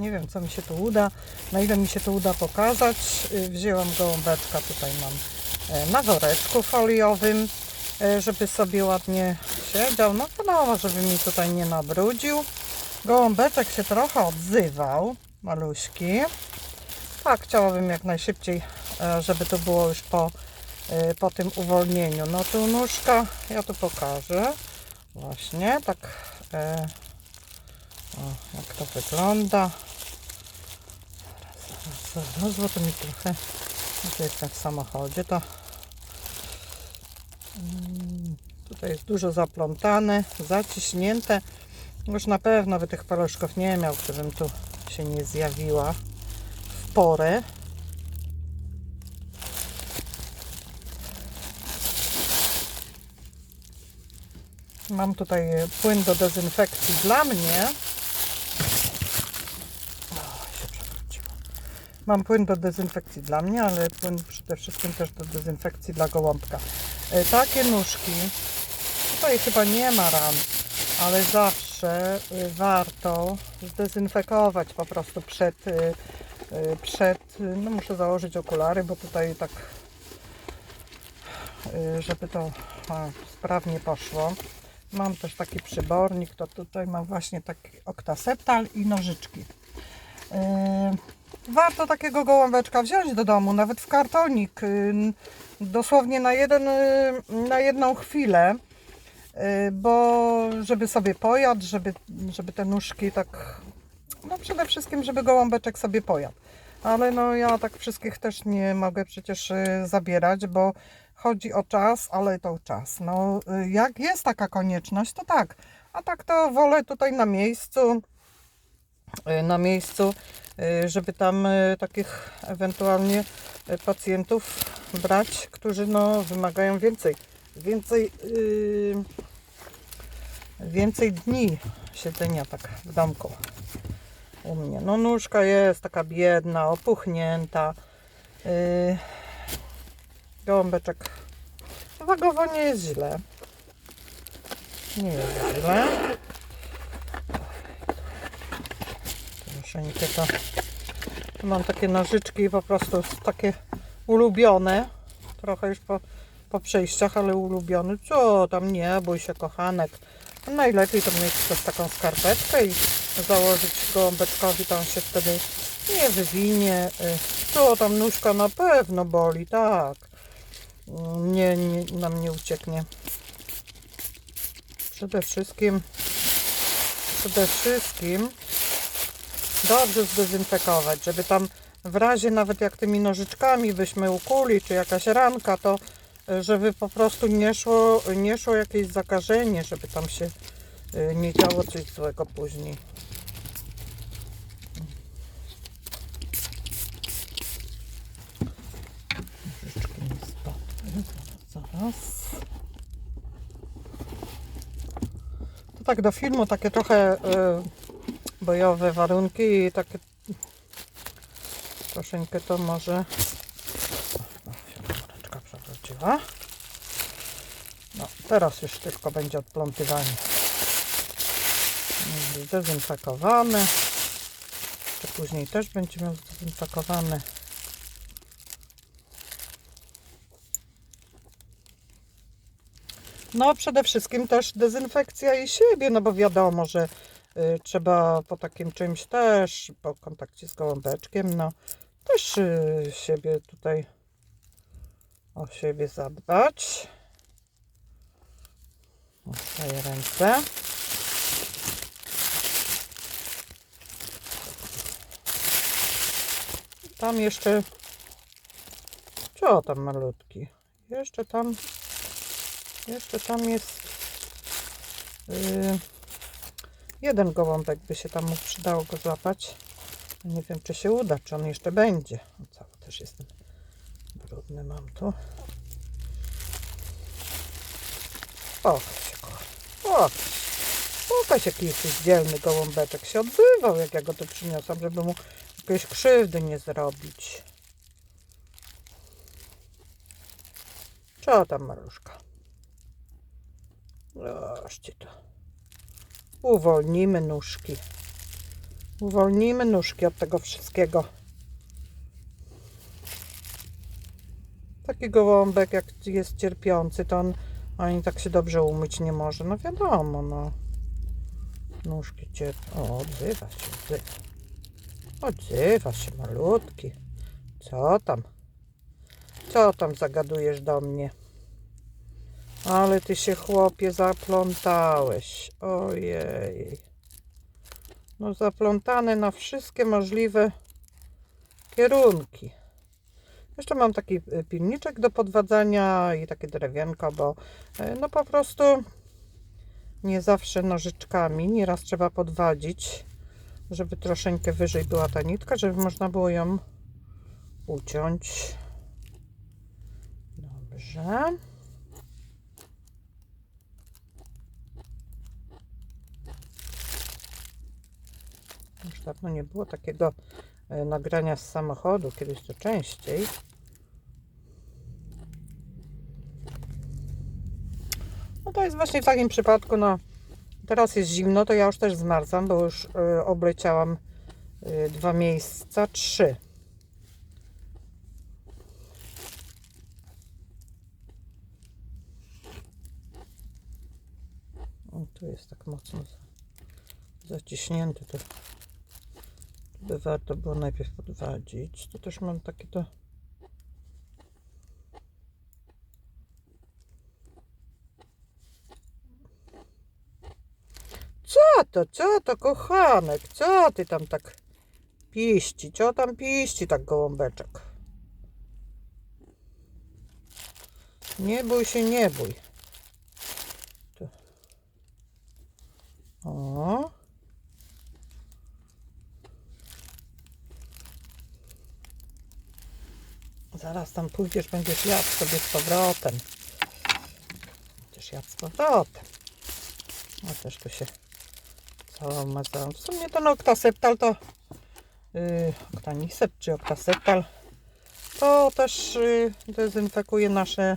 Nie wiem, co mi się tu uda, na ile mi się to uda pokazać. Y, Wzięłam gołąbeczka, tutaj mam e, na woreczku foliowym, e, żeby sobie ładnie siedział. No wiadomo, żeby mi tutaj nie nabrudził. Gołąbeczek się trochę odzywał, maluśki. Tak, chciałabym jak najszybciej, e, żeby to było już po, po tym uwolnieniu. No tu nóżka, ja tu pokażę. Właśnie, tak o, jak to wygląda. Bo to mi trochę, to jestem w samochodzie, to mm, tutaj jest dużo zaplątane, zaciśnięte. Już na pewno by tych paluszków nie miał, gdybym tu się nie zjawiła w porę. Mam tutaj płyn do dezynfekcji dla mnie. O, się przewróciło. Mam płyn do dezynfekcji dla mnie, ale płyn przede wszystkim też do dezynfekcji dla gołąbka. E, Takie nóżki, tutaj chyba nie ma ran, ale zawsze y, warto zdezynfekować po prostu przed, y, przed, no muszę założyć okulary, bo tutaj tak, żeby to sprawnie poszło. Mam też taki przybornik, to tutaj mam właśnie taki oktaseptal i nożyczki. Warto takiego gołąbeczka wziąć do domu, nawet w kartonik, yy, dosłownie na, jeden, yy, na jedną chwilę, yy, bo żeby sobie pojadł, żeby, żeby te nóżki tak, no przede wszystkim, żeby gołąbeczek sobie pojadł. Ale no ja tak wszystkich też nie mogę przecież zabierać, bo chodzi o czas, ale to czas. No jak jest taka konieczność, to tak. A tak to wolę tutaj na miejscu, y, na miejscu, y, żeby tam y, takich ewentualnie y, pacjentów brać, którzy no, wymagają więcej, więcej, więcej dni siedzenia tak w domku u mnie. No nóżka jest taka biedna, opuchnięta. Yy, gołąbeczek wagowo nie jest źle. Nie jest źle. Tu mam takie nożyczki po prostu takie ulubione. Trochę już po, po przejściach, ale ulubione. Co tam nie, bój się kochanek. Najlepiej to mieć też taką skarpetkę i założyć gołąbeczkowi, to on się wtedy nie wywinie. Y, Co tam nóżka na pewno boli, tak. Nie, nie, nam nie ucieknie. Przede wszystkim, przede wszystkim dobrze zdezynfekować, żeby tam w razie nawet jak tymi nożyczkami byśmy ukuli, czy jakaś ranka, to y, żeby po prostu nie szło, nie szło jakieś zakażenie, żeby tam się y, nie działo coś złego później. Nożyczki mi spadły. Zaraz. To tak do filmu takie trochę y, bojowe warunki i takie troszeczkę to może się przewróciła. No teraz już tylko będzie odplątywanie zdezynfekowane. To później też będzie miał zdezynfekowane? No przede wszystkim też dezynfekcja i siebie, no bo wiadomo, że trzeba po takim czymś też, po kontakcie z gołąbeczkiem, no też y, siebie tutaj o siebie zadbać. Daję ręce. Tam jeszcze co tam malutki? Jeszcze tam jeszcze tam jest yy, jeden gołąbek by się tam mógł przydało go złapać. Nie wiem, czy się uda, czy on jeszcze będzie. O, cały też jestem brudny mam tu. O. O, pokaż jaki jesteś dzielny gołąbeczek. Się odzywał, jak ja go tu przyniosłam, żeby mu jakiejś krzywdy nie zrobić. Co tam, Maruszka? Zobaczcie to. Uwolnimy nóżki. Uwolnijmy nóżki od tego wszystkiego. Taki gołąbek, jak jest cierpiący, to on ani tak się dobrze umyć nie może. No wiadomo, no. Nóżki cierpią. O, odzywa się, odzywa. Odzywa się, malutki. Co tam? Co tam zagadujesz do mnie? Ale ty się, chłopie, zaplątałeś. Ojej. No zaplątane na wszystkie możliwe kierunki. Jeszcze mam taki y, pilniczek do podwadzania i takie drewienko, bo y, no po prostu nie zawsze nożyczkami, nieraz trzeba podwadzić, żeby troszeczkę wyżej była ta nitka, żeby można było ją uciąć. Dobrze. Już dawno nie było takiego e, nagrania z samochodu, kiedyś to częściej. No to jest właśnie w takim przypadku, no teraz jest zimno, to ja już też zmarzam, bo już y, obleciałam y, dwa miejsca, trzy. O, tu jest tak mocno za- zaciśnięty, to by warto było najpierw podwadzić. Tu też mam takie to. Co to, co to, kochanek? Co ty tam tak piści? Co tam piści, tak gołąbeczek? Nie bój się, nie bój. O. Zaraz tam pójdziesz, będziesz jadł sobie z powrotem. Będziesz jadł z powrotem. No też tu się całą mazałam. W sumie ten oktaseptal to yy, oktanisept czy oktaseptal to też yy, dezynfekuje nasze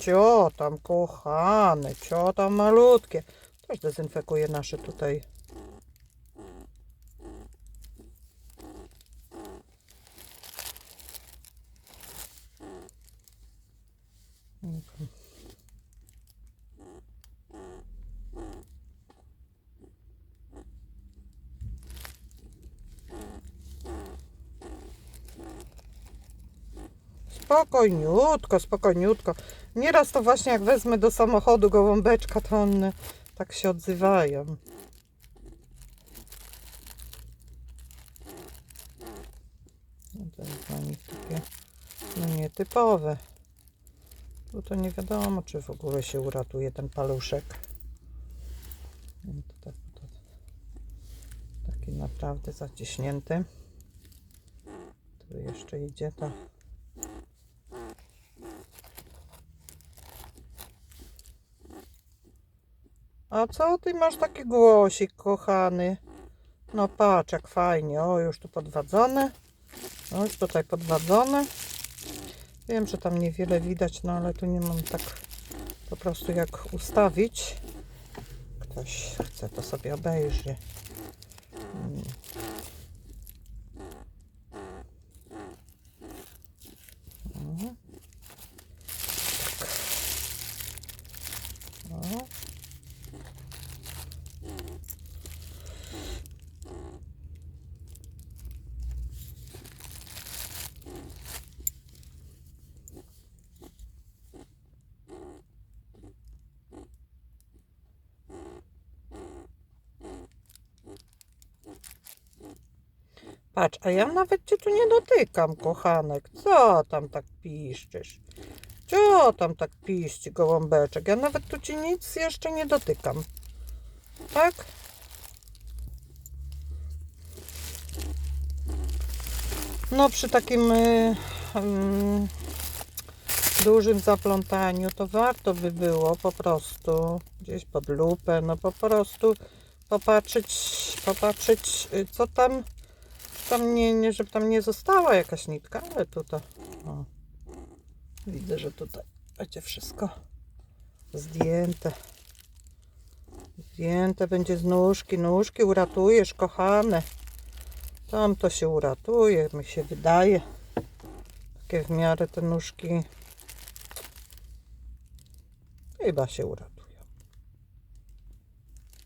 cio tam kochane, cio tam malutkie. Też dezynfekuje nasze tutaj Spokojniutko, spokojniutko. Nieraz to właśnie jak wezmę do samochodu gołąbeczka, to one tak się odzywają. No to jest dla nich takie no nietypowe. Tu to nie wiadomo, czy w ogóle się uratuje ten paluszek. No to tak, to taki naprawdę zaciśnięty. Tu jeszcze idzie to. A co ty masz taki głosik, kochany? No patrz, jak fajnie. O, już tu podwadzone. O, już tutaj podwadzone. Wiem, że tam niewiele widać, no ale tu nie mam tak po prostu jak ustawić. Ktoś chce, to sobie obejrzy. Mm. Mhm. Tak. O. Patrz, a ja nawet cię tu nie dotykam, kochanek. Co tam tak piszczysz? Co tam tak piszczy, gołąbeczek? Ja nawet tu ci nic jeszcze nie dotykam. Tak? No przy takim y, mm, dużym zaplątaniu to warto by było po prostu gdzieś pod lupę, no po prostu popatrzeć, popatrzeć y, co tam tam nie, nie, żeby tam nie została jakaś nitka, ale tutaj o, widzę, że tutaj będzie wszystko zdjęte. Zdjęte będzie z nóżki. Nóżki uratujesz, kochane. Tam to się uratuje, mi się wydaje. Takie w miarę te nóżki. Chyba się uratują.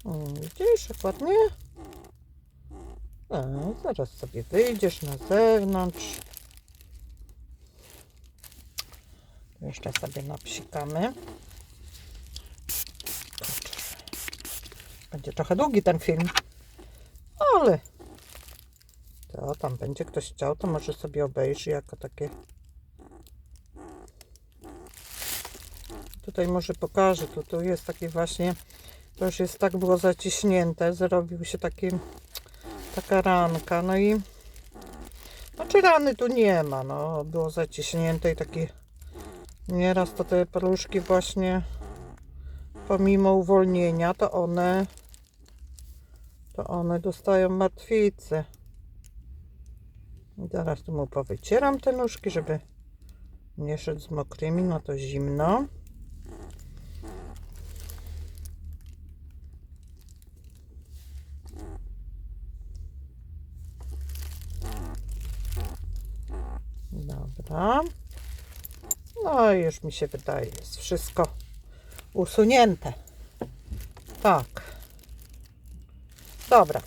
O, widzisz, ładnie? A, zaraz sobie wyjdziesz na zewnątrz. Jeszcze sobie napsikamy. Będzie trochę długi ten film, ale to tam będzie ktoś chciał, to może sobie obejrzy jako takie. Tutaj może pokażę, tu, tu jest taki właśnie, to już jest tak było zaciśnięte, zrobił się taki, taka ranka, no i znaczy rany tu nie ma, no było zaciśnięte i taki nieraz to te paluszki właśnie pomimo uwolnienia, to one to one dostają martwicy. I Teraz tu mu powycieram te nóżki, żeby nie szedł z mokrymi, no to zimno. Dobra. No i już mi się wydaje, jest wszystko usunięte. Tak. Dobra.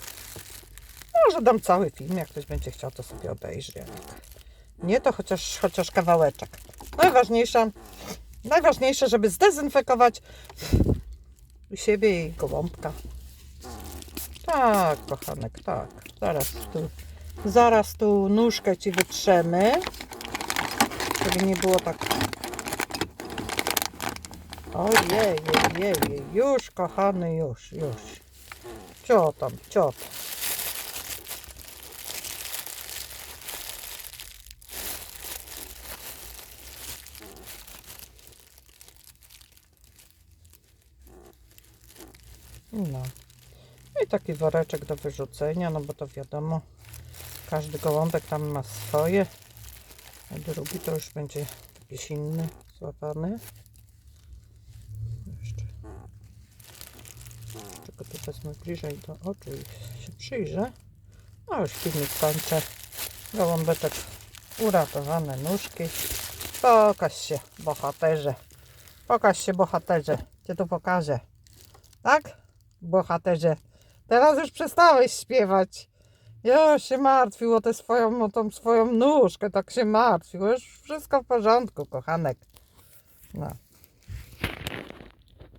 Może dam cały film, jak ktoś będzie chciał, to sobie obejrzy. Jak nie, to chociaż, chociaż kawałeczek. Najważniejsze, najważniejsze, żeby zdezynfekować siebie i gołąbka. Tak, kochanek, tak. Zaraz tu, zaraz tu nóżkę ci wytrzemy, żeby nie było tak. Ojej, jej, jej, już, kochany, już, już. Co tam, co tam? No. I taki woreczek do wyrzucenia, no bo to wiadomo, każdy gołąbek tam ma swoje, drugi to już będzie jakiś inny, złapany. Jeszcze. Tylko tu wezmę bliżej do oczu i się przyjrzę. A już filmik kończę. Gołąbeczek uratowane nóżki. Pokaż się, bohaterze. Pokaż się, bohaterze. Cię tu pokażę. Tak? Bohaterze. Teraz już przestałeś śpiewać. Już się martwił o tę swoją, o tą swoją nóżkę, tak się martwił. Już wszystko w porządku, kochanek. No.